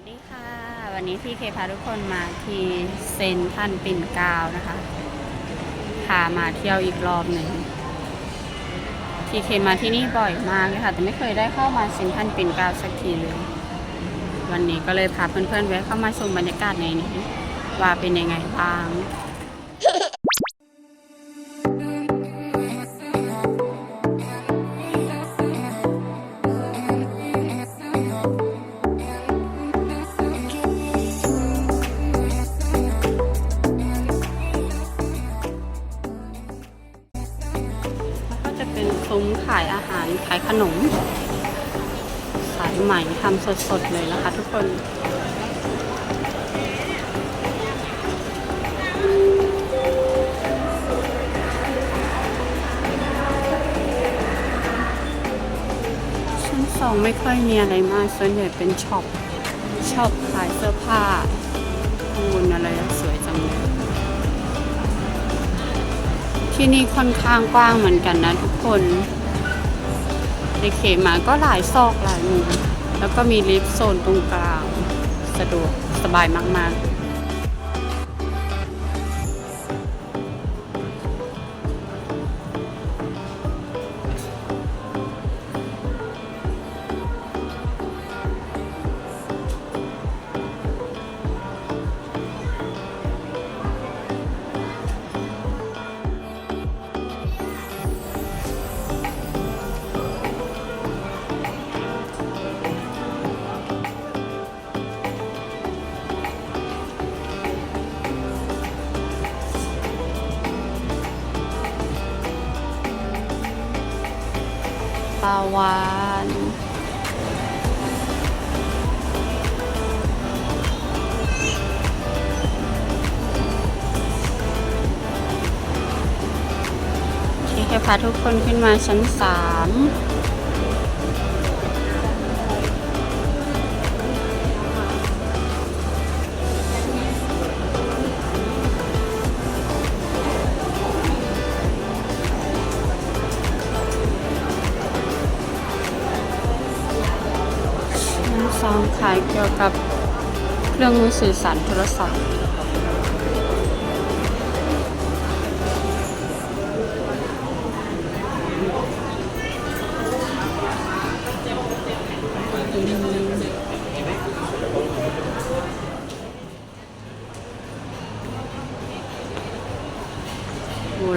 วัสดีค่ะ วันนี้พาทุกคนมาที่เซนทันปิ่นเกล้านะคะพามาเที่ยวอีกรอบหนึ่งทีเคมาที่นี่บ่อยมากเลยค่ะ แต่ไม่เคยได้เข้ามาเซนทันปิ่นเกล้าสักทีเลย วันนี้ก็เลยพาเพื่อนๆแวะเข้ามาชมบรรยากาศในนี้ ว่าเป็นยังไงบ้าง ขายขนมขายใหม่ทำสดๆเลยนะคะทุกคนชั้นสองไม่ค่อยมีอะไรมากส่วนใหญ่เป็นช็อปช็อปขายเสื้อผ้าคูนอะไรสวยจังเลยที่นี่ค่อนข้างกว้างเหมือนกันนะทุกคน เขตมาก็หลายซอกหลายมุมแล้วก็มีลิฟต์โซนตรงกลาง สะดวกสบายมาก ๆาวานที่ให้พาทุกคนขึ้นมาชั้นสาม กี่ยวกับเครื่องมือสื่อสารโทรศัพท์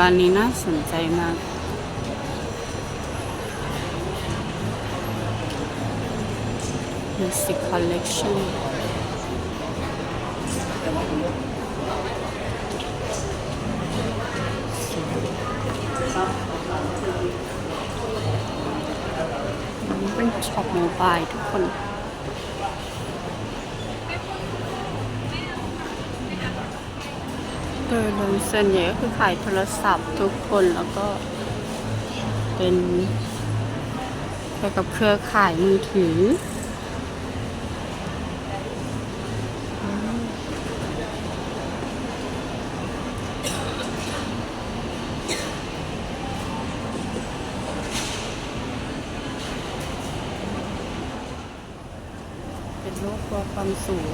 ร้านนี้น่าสนใจมาก Music Collection นนี้เป็นช็อปโมบายทุกคนโดยรวมส่วนใหญ่ก็คือขายโทรศัพท์ทุกคนแล้วก็เป็นเกี่ยวกับเครือข่ายมือถือ เป็นโรคกลัวความ สูง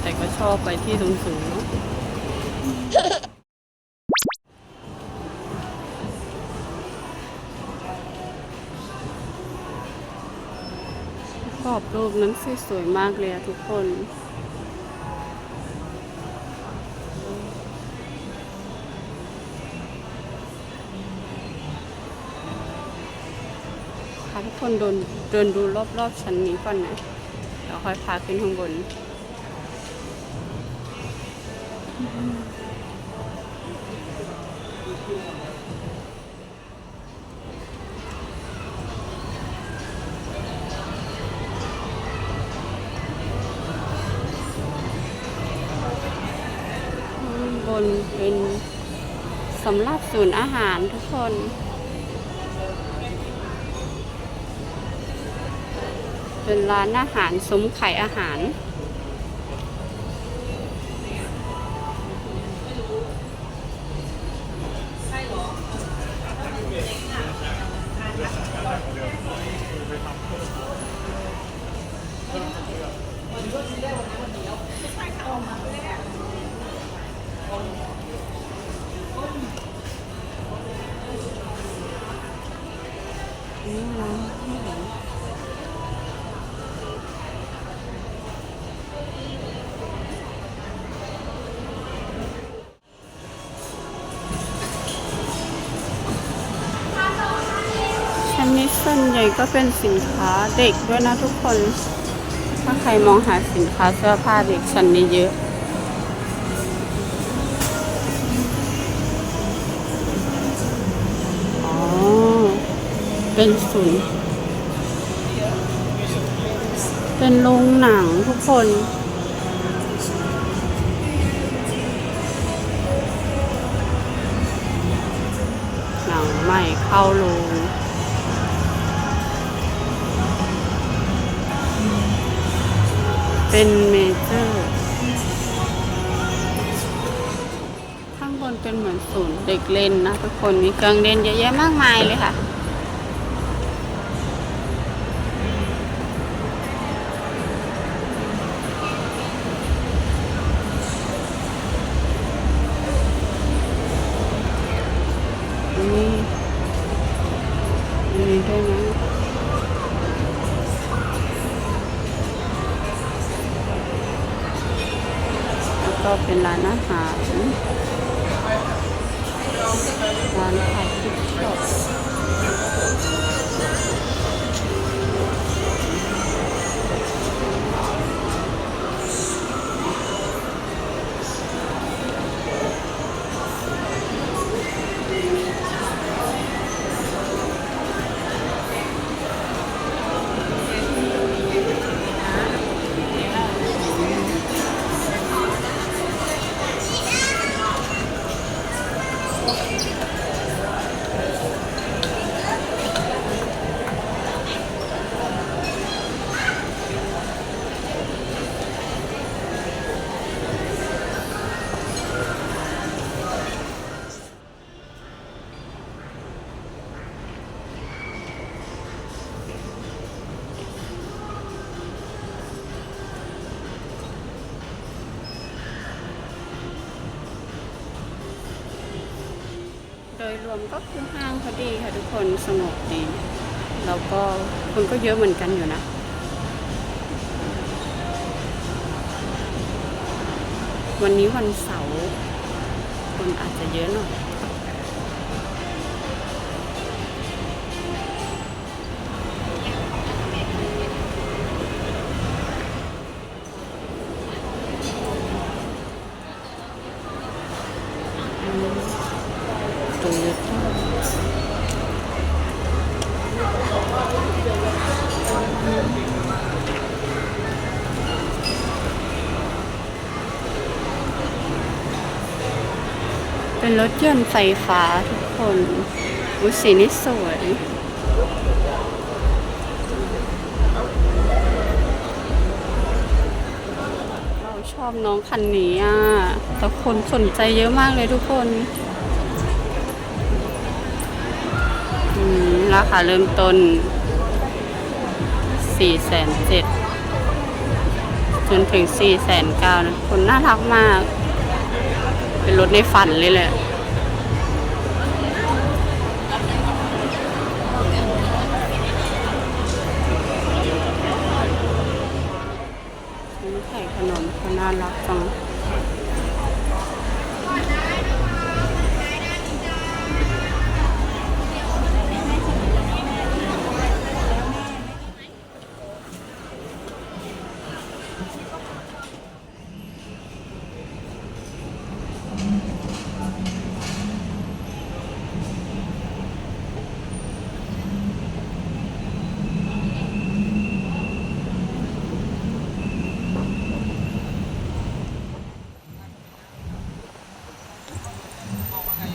แต่ก็ชอบไปที่สูงสูงเนอะกรอบรูปนั้นสวยๆมากเลยอะทุกคน ทุกคนเดินเดินดูรอบๆชั้นนี้ก่อนนะเดี๋ยวค่อยพาขึ้นข้างบน บนเป็นสำหรับศูนย์อาหารทุกคน เป็นร้านอาหารซุ้มขายอาหาร นนี้ส่วนใหญ่ก็เป็นสินค้าเด็กด้วยนะทุกคน ถ้าใครมองหาสินค้าเสื้อผ้าเด็กชั้นนี้เยอะอ๋อเป็นศูนย์เป็นโรงหนังทุกคน หนังใหม่เข้าโรง เป็นเมเจอร์ ข้างบนเป็นเหมือนศูนย์เด็กเล่นนะทุกคนมีเครื่องเล่นเยอะแยะมากมายเลยค่ะ いいね。 ยรวมก็คือห้างเขาดีค่ะทุกคนสงบดี แล้วก็คนก็เยอะเหมือนกันอยู่นะวันนี้วันเสาร์คนอาจจะเยอะหน่อย เป็นรถยนต์ไฟฟ้าทุกคนอุยสีนี่สวยเราชอบน้องคันนี้อะ แต่คนสนใจเยอะมากเลยทุกคนราคาเริ่มต้น 4 7 0 0 0จนถึง 4 9 0 0 0นะคนน่ารักมาก เป็นรถในฝันเลยแหละฉันไข่ขนมเขาน่ารักจัง 好，我们看。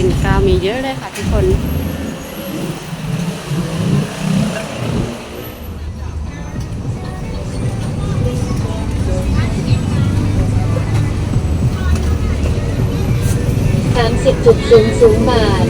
ปิ่นเกล้ามีเยอะเลยค่ะทุกคนสามสิบจุดศูนย์ศูนย์บาท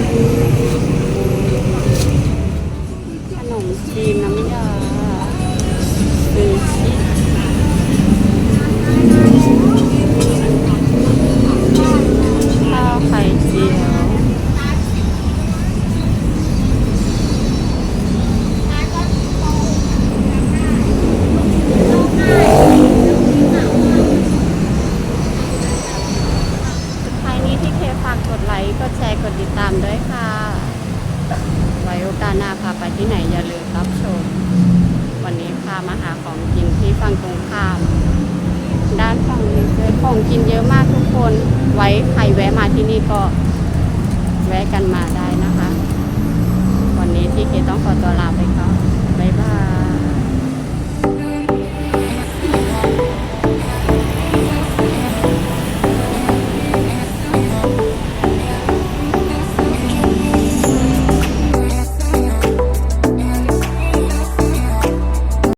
ไว้ใครแวะมาที่นี่ก็แวะกันมาได้นะคะ วันนี้ที่เคต้องขอตัวลาไปก่อนบ๊ายบาย